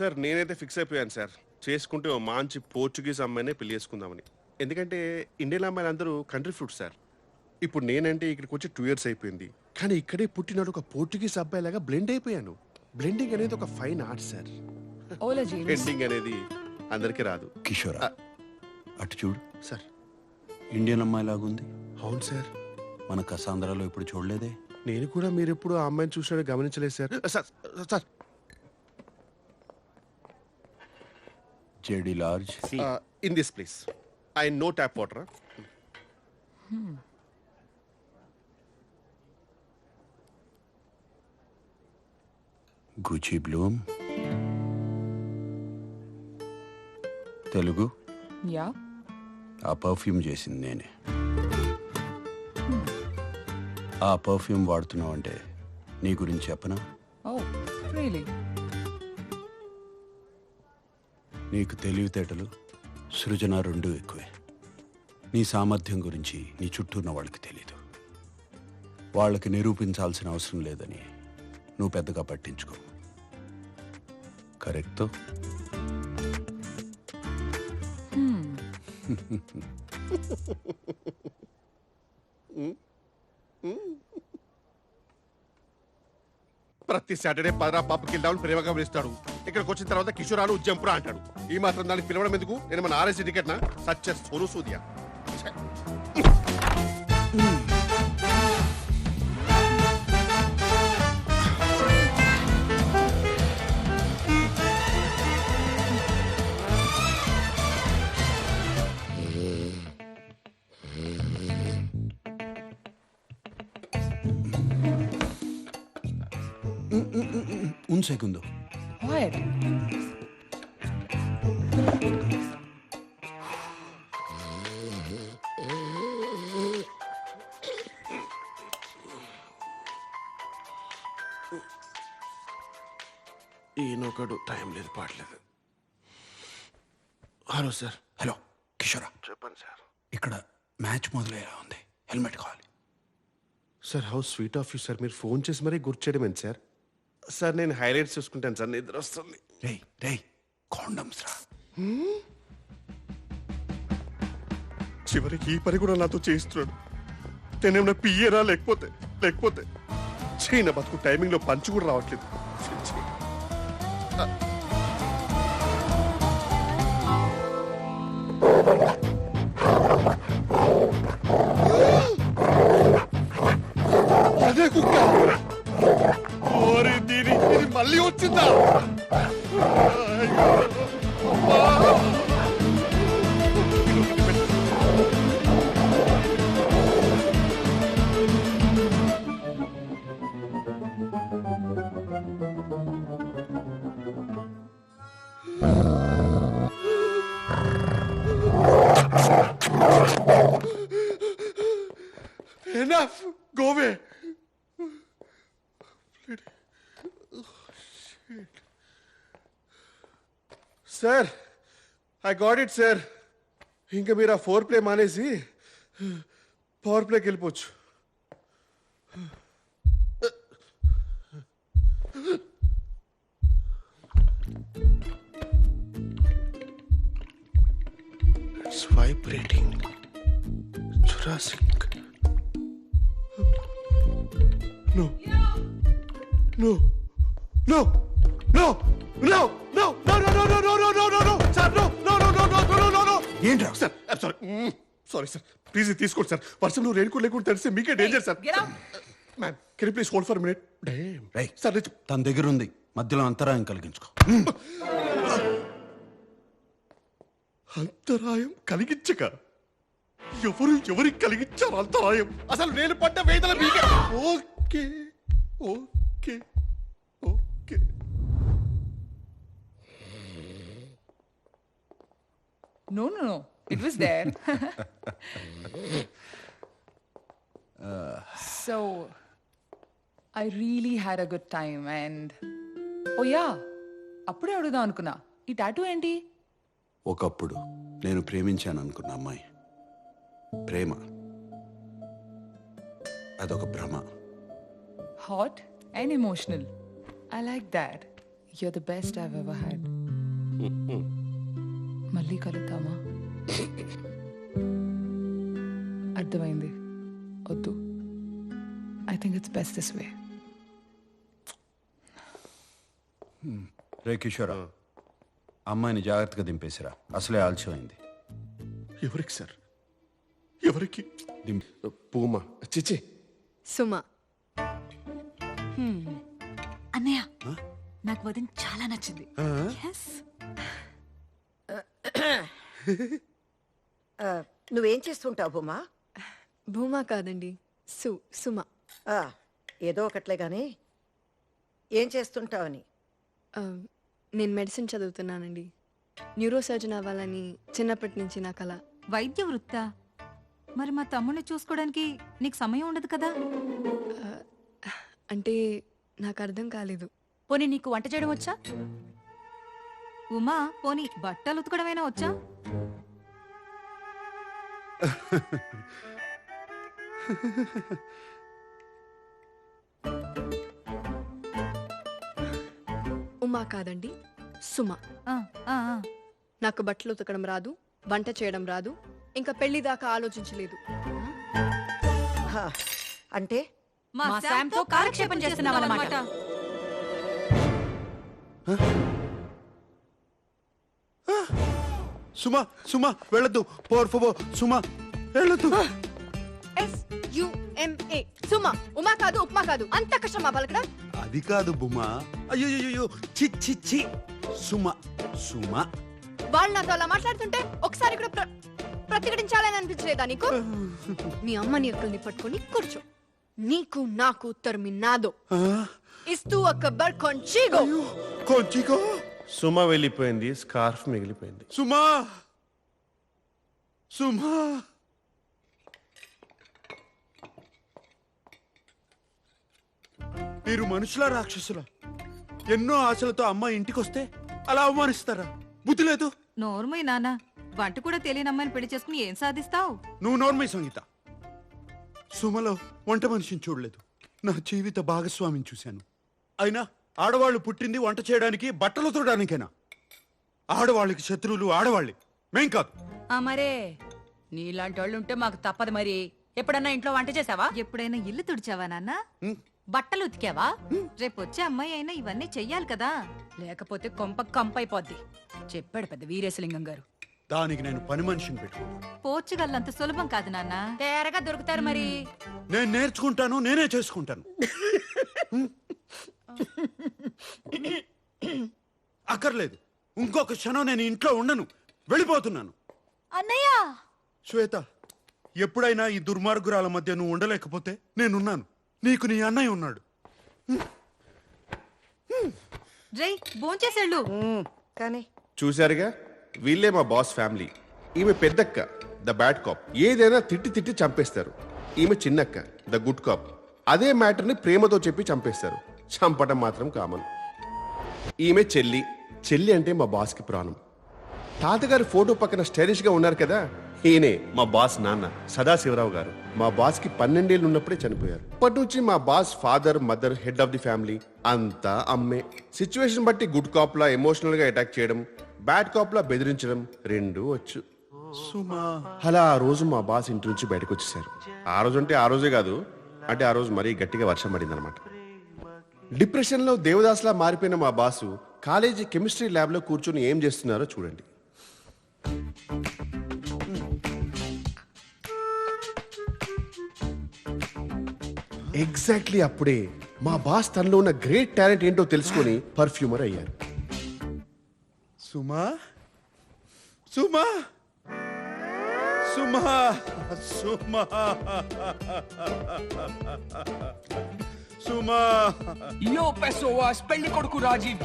Sir నేనైతే fix అయిపోయాను sir. చేసుకుంటే ఓ మంచి పోర్చుగీస్ అమ్మాయినే పెళ్ళి చేసుకుందామని. ఎందుకంటే ఇండియన్ అమ్మాయిలు అందరూ కంట్రీ ఫ్రూట్ సార్. ఇప్పుడు నేనంటే ఇక్కడికి వచ్చి టూ ఇయర్స్ అయిపోయింది. కానీ ఇక్కడే పుట్టినాడు ఒక పోర్చుగీస్ అబ్బాయి లాగా బ్లెండ్ అయిపోయాను. బ్లెండింగ్ అనేది ఒక ఫైన్ ఆర్ట్ సార్. ఓలా బ్లెండింగ్ అనేది అందరికీ రాదు. కిషోర్ అటు చూడు. సార్. ఇండియన్ అమ్మాయి లాగుంది. అవును సార్. మన కసాంధ్రాలో ఇప్పుడు చూడలేదే? నేను కూడా మీరు ఎప్పుడు ఆ అమ్మాయిని చూసినట్టు గమనించలేదు sir sir sir JD large in this place I know tap water Gucci Bloom Telugu yeah ఆ పర్ఫ్యూమ్ చేసింది నేనే. ఆ పర్ఫ్యూమ్ వాడుతున్నావు అంటే నీ గురించి చెప్పనా? ఓ రియలీ నీకు తెలివితేటలు సృజన రెండూ ఎక్కువే. నీ సామర్థ్యం గురించి నీ చుట్టూ ఉన్న వాళ్ళకి తెలీదు. వాళ్ళకి నిరూపించాల్సిన అవసరం లేదని నువ్వు పెద్దగా పట్టించుకో. కరెక్ట్? ప్రతి సాటర్డే పదరా పాపకి వెళ్దామని ప్రేమగా పిలుస్తాడు ఇక్కడికి వచ్చిన తర్వాత కిషోరాలు జంపురా అంటాడు ఈ మాత్రం దాన్ని పిలవడం ఎందుకు నేను మన ఆర్ఎస్ టికెట్ నా సత్య సోను సూదియా un segundo వాట్ ఈయనొకడు టైం లేదు పాడలేదు. Hello sir. హలో కిషోరా. చెప్పండి సార్. ఇక్కడ మ్యాచ్ మొదలయ్యేలా ఉంది. హెల్మెట్ కావాలి. Sir how sweet of you sir. మీరు ఫోన్ చేసి మరీ గుర్తు చేయడం ఏంటి సార్? సార్ నేను హైలైట్స్ చూసుకుంటాను సార్ నిద్ర వస్తుంది. రే రే కాండమ్స్ రా. చివరికి ఈ పని కూడా నాతో చేయిస్తున్నాడు. నేనేమన్నా పియ్యరా లేకపోతే లేకపోతే. చైనా బతుకు టైమింగ్లో పంచు కూడా రావట్లేదు. అదే కుక్క. valeu te! Enough! Go away! Sir I got it sir ఇంకా మీరు ఆ ఫోర్ ప్లే మానేసి పవర్ ప్లేకి వెళ్ళిపోవచ్చు it's vibrating Jurassic No. No. No. No. No. Sir sorry sorry sir please తీసుకోండి సార్ వర్షం నువ్వు రేణుకో లేకుండా తెలిస్తే మీకే danger sir Get out. Ma'am can please hold for minute. Sir తన దగ్గర ఉంది. మధ్యలో అంతరాయం కలిగించుకో. అంతరాయం కలిగించక. ఎవరు ఎవరికి కలిగించారు అంతరాయం? అసలు నేను పడ్డ వేదన మీకే. Okay okay okay. No, no, no. It was there. so, I really had a good time and. Oh, yeah. అప్పుడే అడుగుదాం అనుకున్నా ఈ టాటూ ఏంటి ఒకప్పుడు నేను ప్రేమించాను అనుకున్న అమ్మాయి ప్రేమ అదొక భ్రమ hot and emotional I like that you're the best I've ever had మళ్ళీ కలుద్దామా? అర్థమైంది. వద్దు. I think it's best this way రే కిషోరా అమ్మాయిని జాగ్రత్తగా దింపేసిరా. అసలే ఆలస్యమైంది. ఎవరికి సార్? ఎవరికి? దింప్. పూమా. చిచి సుమ. అన్నయ్య నాకు వదిన చాలా నచ్చింది. Yes. ఆ, నువ్వేం చేస్తుంటావు బొమ్మా భూమా కాదండి సు సుమ. ఆ, ఏదో ఒకట్లే గాని. ఏం చేస్తుంటావని? ఆ, నేను మెడిసిన్ చదువుతున్నానండి. న్యూరో సర్జన్ అవ్వాలని చిన్నప్పటి నుంచి నా కల. వైద్య వృత్తా మరి మా తమ్ముడిని చూసుకోవడానికి నీకు సమయం ఉండదు కదా? అంటే నాకు అర్థం కాలేదు. పోనీ నీకు వంట చేయడం వచ్చా? ఉమా పోనీ బట్టలు ఉతకడమైనా వచ్చా? ఉమా కాదండి సుమ. ఆ, ఆ, ఆ. నాకు బట్టలు ఉతకడం రాదు వంట చేయడం రాదు ఇంకా పెళ్ళి దాకా ఆలోచించలేదు. హా, అంటే మా శామ్తో కాలక్షేపం చేస్తున్నావన్నమాట సుమా సుమా వెళ్ళొద్దు. పోర్ ఫోబో సుమా వెళ్ళొద్దు. ఎస్ యుఎంఏ సుమ ఉమా కాదు ఉప్మా కాదు. అంత కష్టమా పలకడం. అది కాదు బుమా. అయ్యో చి చి చి సుమ సుమ. వాళ్ళు నాతో అలా మాట్లాడుతుంటే ఒకసారి కూడా ప్ర- ప్రతిఘటించాలని అనిపించలేదా నీకు? మీ అమ్మని అక్కల్ని పట్టుకొని కూర్చో. నీకు నాకు ఉత్తరం నాదో ఇస్తూ ఒక బర్ కొంచిగో. కొంచికో సుమ వెళ్ళిపోయింది స్కార్ఫ్ మిగిలిపోయింది. సుమా! సుమా! మీరు మనుషుల రాక్షసుల? ఎన్నో ఆశలతో అమ్మాయి ఇంటికొస్తే అలా అవమానిస్తారా? బుద్ధి లేదు. నోర్మయ్య నాన్న వంట కూడా తెలియని అమ్మాయిని పెళ్ళి చేసుకుని ఏం సాధిస్తావు? నువ్వు నోర్మై సంగీత. సుమలో వంట మనిషిని చూడలేదు. నా జీవిత భాగస్వామిని చూశాను. అయినా ఆడవాళ్ళు పుట్టింది వంట చేయడానికి బట్టలు తోడానికేనా ఆడవాళ్ళకి శత్రువులు ఆడవాళ్ళే. మేం కాదు. ఆ మరే నీలాంటి వాళ్ళు ఉంటే మాకు తప్పదు మరి. ఎప్పుడన్నా ఇంట్లో వంట చేసావా? ఎప్పుడైనా ఇల్లు తుడిచావా నాన్న? ఉం? బట్టలు ఉతికావా? రేపు వచ్చే అమ్మాయి అయినా ఇవన్నీ చెయ్యాలి కదా. లేకపోతే కొంప కంపైపోద్ది. చెప్పాడు పెద్ద వీరేశలింగం గారు. దానికి నేను పని మనిషిని పెట్టుకున్నాను పోర్చుగల్ అంత సులభం కాదు నాన్న. తేరగా దొరుకుతారు మరి. నేను నేర్చుకుంటాను నేనే చేసుకుంటాను. అక్కర్లేదు. ఇంకొక క్షణం నేను ఇంట్లో ఉండను. వెళ్ళిపోతున్నాను. అన్నయ్య! శ్వేత ఎప్పుడైనా ఈ దుర్మార్గురాల మధ్య నువ్వు ఉండలేకపోతే నేనున్నాను. నీకు నీ అన్నయ్య ఉన్నాడు. రై భోంచేసేళ్ళు. కానీ. చూశారుగా? వీళ్ళే మా బాస్ ఫ్యామిలీ. ఈమె పెద్దక్క ద బ్యాడ్ కాప్. ఏదైనా తిట్టి తిట్టి చంపేస్తారు. ఈమె చిన్నక్క ద గుడ్ కాప్. అదే మ్యాటర్ని ప్రేమతో చెప్పి చంపేస్తారు. చంపటం మాత్రం కామన్ ఈమె చెల్లి. చెల్లి అంటే మా బాస్కి ప్రాణం. తాతగారి ఫోటో పక్కన స్టైలిష్గా ఉన్నారు కదా? ఈయనే మా బాస్ నాన్న సదాశివరావు గారు. మా బాస్కి పన్నెండేళ్ళు ఉన్నప్పుడే చనిపోయారు. అప్పటి నుంచి మా boss father mother head of the family అంతా అమ్మే. సిచ్యువేషన్ బట్టి గుడ్ కాప్ లా ఎమోషనల్గా అటాక్ చేయడం బ్యాడ్ కాప్ లా బెదిరించడం రెండూ వచ్చు. సుమా. అలా ఆ రోజు మా బాస్ ఇంటి నుంచి బయటకు వచ్చేసారు. ఆ రోజు అంటే ఆ రోజే కాదు. అంటే ఆ రోజు మరీ గట్టిగా వర్షం పడింది అనమాట డిప్రెషన్లో దేవదాస్లా మారిపోయిన మా బాసు కాలేజీ కెమిస్ట్రీ ల్యాబ్లో కూర్చొని ఏం చేస్తున్నారో చూడండి. ఎగ్జాక్ట్లీ అప్పుడే మా బాస్ తనలో ఉన్న గ్రేట్ టాలెంట్ ఏంటో తెలుసుకొని పర్ఫ్యూమర్ అయ్యారు. సుమా? సుమా? సుమా? సుమా? సుమా. యో pessoas, పెళ్ళి కొడుకు రాజీవ్